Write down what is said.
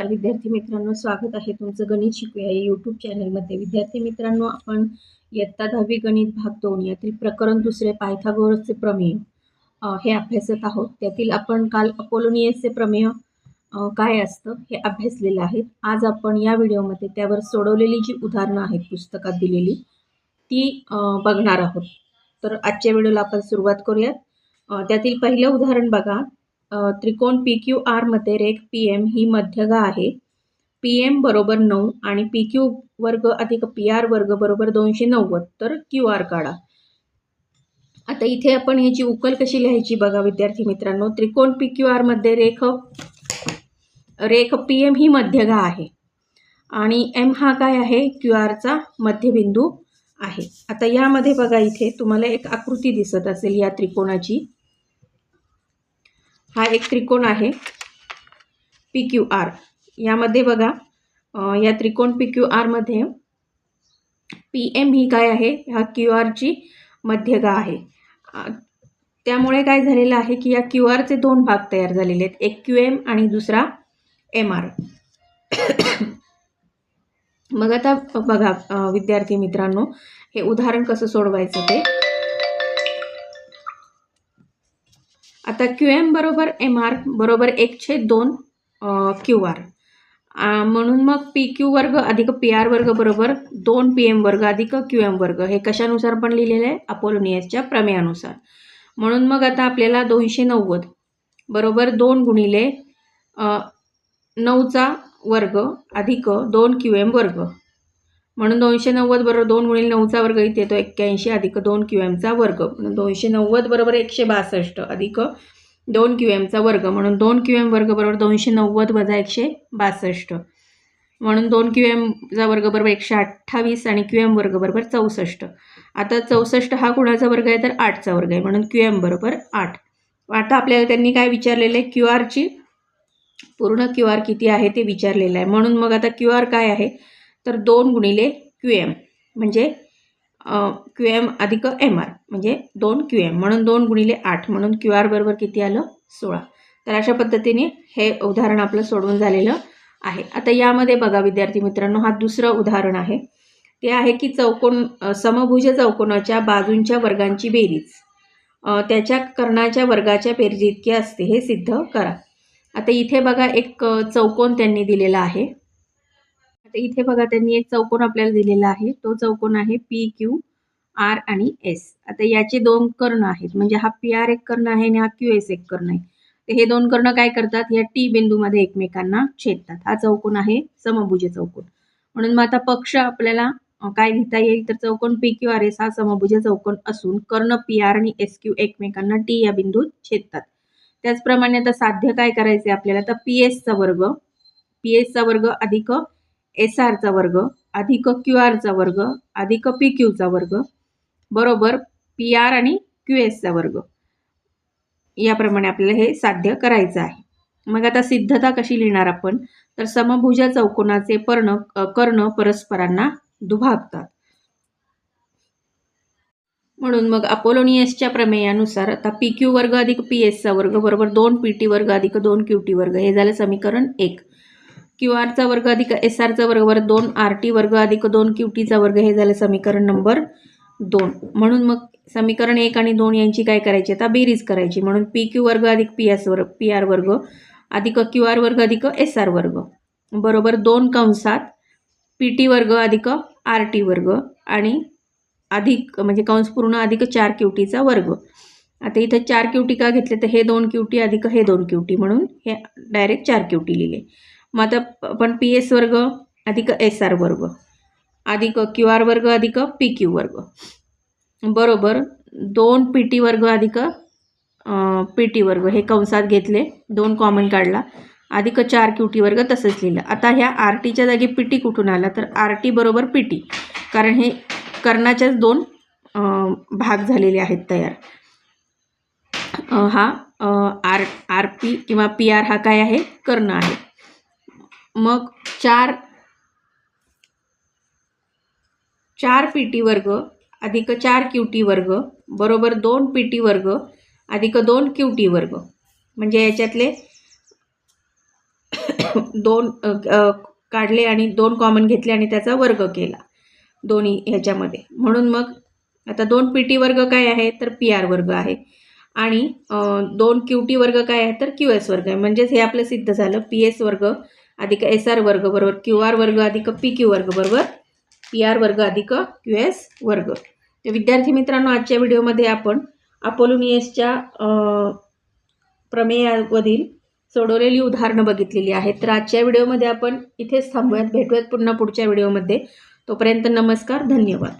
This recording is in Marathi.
नमस्कार विद्यार्थी मित्रांनो स्वागत आहे तुमचं गणित शिकूया या यूट्यूब चॅनलमध्ये विद्यार्थी मित्रांनो आपण इयत्ता दहावी गणित भाग दोन यातील प्रकरण दुसरे पायथागोरसचे प्रमेय हे अभ्यासत आहोत. त्यातील आपण काल अपोलोनियसचे प्रमेय काय असतं हे अभ्यासलेलं आहे. आज आपण या व्हिडिओमध्ये त्यावर सोडवलेली जी उदाहरणं आहेत पुस्तकात दिलेली ती बघणार आहोत. तर आजच्या व्हिडिओला आपण सुरुवात करूयात. त्यातील पहिलं उदाहरण बघा. त्रिकोण पी क्यू आरमध्ये रेख पी एम ही मध्यगा आहे. पी एम बरोबर नऊ आणि पी क्यू वर्ग अधिक पी आर वर्ग बरोबर दोनशे नव्वद. तर क्यू आर काढा. आता इथे आपण ह्याची उकल कशी लिहायची बघा विद्यार्थी मित्रांनो. त्रिकोण पी क्यू आरमध्ये रेख रेख पी एम ही मध्यगा आहे. आणि एम हा काय आहे? क्यू आरचा मध्यबिंदू आहे. आता यामध्ये बघा इथे तुम्हाला एक आकृती दिसत असेल या त्रिकोणाची. हा एक त्रिकोण आहे. पी क्यू आर यामध्ये बघा या त्रिकोण पी क्यू आरमध्ये पी एम ही काय आहे? ह्या क्यू आरची मध्यगा आहे. त्यामुळे काय झालेलं आहे की या क्यू आरचे दोन भाग तयार झालेले आहेत. एक क्यू एम आणि दुसरा एम आर मग आता बघा विद्यार्थी मित्रांनो हे उदाहरण कसं सोडवायचं ते. आता क्यू एम बरोबर एम आर बरोबर एक छेद दोन क्यू आर म्हणून मग पी क्यू वर्ग अधिक पी आर वर्ग बरोबर दोन पी एम वर्ग अधिक क्यू एम वर्ग. हे कशानुसार पण लिहिलेलं आहे? अपोलोनियसच्या प्रमेयानुसार. म्हणून मग आता आपल्याला दोनशे नव्वद बरोबर दोन गुणिले नऊचा वर्ग अधिक दोन क्यू एम वर्ग. म्हणून दोनशे नव्वद बरोबर दोन गुणिले नऊचा वर्ग इथे येतो एक्क्याऐंशी अधिक दोन क्यू एमचा वर्ग. म्हणून दोनशे नव्वद बरोबर एकशे बासष्ट अधिक दोन क्यू एमचा वर्ग. म्हणून दोन क्यू एम वर्ग बरोबर दोनशे नव्वद वजा एकशे बासष्ट. म्हणून दोन क्यू एमचा वर्ग बरोबर एकशे अठ्ठावीस आणि क्यू एम वर्ग बरोबर चौसष्ट. आता चौसष्ट हा कुणाचा वर्ग आहे? तर आठचा वर्ग आहे. म्हणून क्यू एम बरोबर आठ. आता आपल्याला त्यांनी काय विचारलेलं आहे? क्यू आरची पूर्ण क्यू आर किती आहे ते विचारलेलं आहे. म्हणून मग आता क्यू आर काय आहे? तर दोन गुणिले क्यू एम म्हणजे क्यू एम अधिक एम आर म्हणजे दोन क्यू एम म्हणून दोन गुणिले आठ म्हणून क्यू आर बरोबर किती आलं? सोळा. तर अशा पद्धतीने हे उदाहरण आपलं सोडवून झालेलं आहे. आता यामध्ये बघा विद्यार्थी मित्रांनो हा दुसरं उदाहरण आहे. ते आहे की चौकोन समभुज चौकोनाच्या बाजूंच्या वर्गांची बेरीज. त्याच्या कर्णाच्या वर्गाच्या बेरीज इतकी असते हे सिद्ध करा. आता इथे बघा एक चौकोन त्यांनी दिलेला आहे. इथे बघा त्यांनी एक चौकोन आपल्याला दिलेला आहे. तो चौकोन आहे पी क्यू आर आणि एस आता याचे दोन कर्ण आहेत. म्हणजे हा पी आर एक कर्ण आहे आणि हा क्यू एस एक कर्ण आहे. तर हे दोन कर्ण काय करतात? या टी बिंदूमध्ये एकमेकांना छेदतात. हा चौकोन आहे समभुज चौकोन. म्हणून मग आता पक्ष आपल्याला काय लिहिता येईल? तर चौकोन पी क्यू आर एस हा समभुज चौकोन असून कर्ण पी आर आणि एस क्यू एकमेकांना टी या बिंदूत छेदतात. त्याचप्रमाणे आता साध्य काय करायचे आपल्याला? तर पी एसचा वर्ग पी एसचा वर्ग अधिक एस आरचा वर्ग अधिक क्यू आरचा वर्ग अधिक पी क्यूचा वर्ग बरोबर पी आर आणि क्यू एसचा वर्ग. याप्रमाणे आपल्याला हे साध्य करायचं आहे. मग आता सिद्धता कशी लिहिणार आपण? तर समभुजा चौकोनाचे पर्ण कर्ण परस्परांना दुभागतात. म्हणून मग अपोलोनियसच्या प्रमेयानुसार आता पी क्यू वर्ग अधिक पी एसचा वर्ग बरोबर दोन पी टी वर्ग अधिक दोन क्यू टी वर्ग हे झालं समीकरण एक. क्यू आरचा वर्ग अधिक एस आरचा वर्ग बरोबर दोन आर टी वर्ग अधिक दोन क्यू टीचा वर्ग हे झालं समीकरण नंबर दोन. म्हणून मग समीकरण एक आणि दोन यांची काय करायची? आता बेरीज करायची. म्हणून पी क्यू वर्ग अधिक पी एस वर्ग पी आर वर्ग अधिक क्यू आर वर्ग अधिक एस आर वर्ग. बरोबर दोन कंसात पी टी वर्ग अधिक आर टी वर्ग आणि अधिक म्हणजे कंस पूर्ण अधिक चार क्यूटीचा वर्ग. आता इथं चार क्यूटी का घेतले? तर हे दोन क्यूटी अधिक हे दोन क्यूटी म्हणून हे डायरेक्ट चार क्यूटी लिहिले. मग आता आपण पी एस वर्ग अधिक एस आर वर्ग. अधिक क्यू आर वर्ग अधिक पी क्यू वर्ग. बरोबर. दोन पी टी वर्ग अधिक पी टी वर्ग. हे कंसात घेतले. दोन कॉमन काढला. अधिक चार क्यू टी वर्ग तसंच लिहिलं. आता ह्या आर टीच्या जागी पी टी कुठून आला? तर आर टी बरोबर पी टी कारण हे कर्णाच्याच दोन भाग झालेले आहेत तयार. हा आर आर पी किंवा पी आर हा काय आहे? कर्ण आहे. मग चार चार पी टी वर्ग अधिक चार क्यू टी वर्ग बरोबर दोन पी टी वर्ग अधिक दोन क्यू टी वर्ग. म्हणजे याच्यातले दोन काढले आणि दोन कॉमन घेतले आणि त्याचा वर्ग केला दोन्ही ह्याच्यामध्ये. म्हणून मग आता दोन पी टी वर्ग काय आहे? तर पी आर वर्ग आहे. आणि दोन क्यू टी वर्ग काय आहे? तर क्यू एस वर्ग आहे. म्हणजेच हे आपलं सिद्ध झालं. पी एस वर्ग अधिक एस आर वर्ग बरोबर क्यू आर वर्ग अधिक पी क्यू वर्ग बरोबर पी आर वर्ग अधिक क्यू एस वर्ग. तर विद्यार्थी मित्रांनो आजच्या व्हिडिओमध्ये आपण अपोलोनियसच्या प्रमेयावरील सोडवलेली उदाहरणं बघितलेली आहेत. तर आजच्या व्हिडिओमध्ये आपण इथेच थांबूयात. भेटूयात पुन्हा पुढच्या व्हिडिओमध्ये. तोपर्यंत नमस्कार धन्यवाद.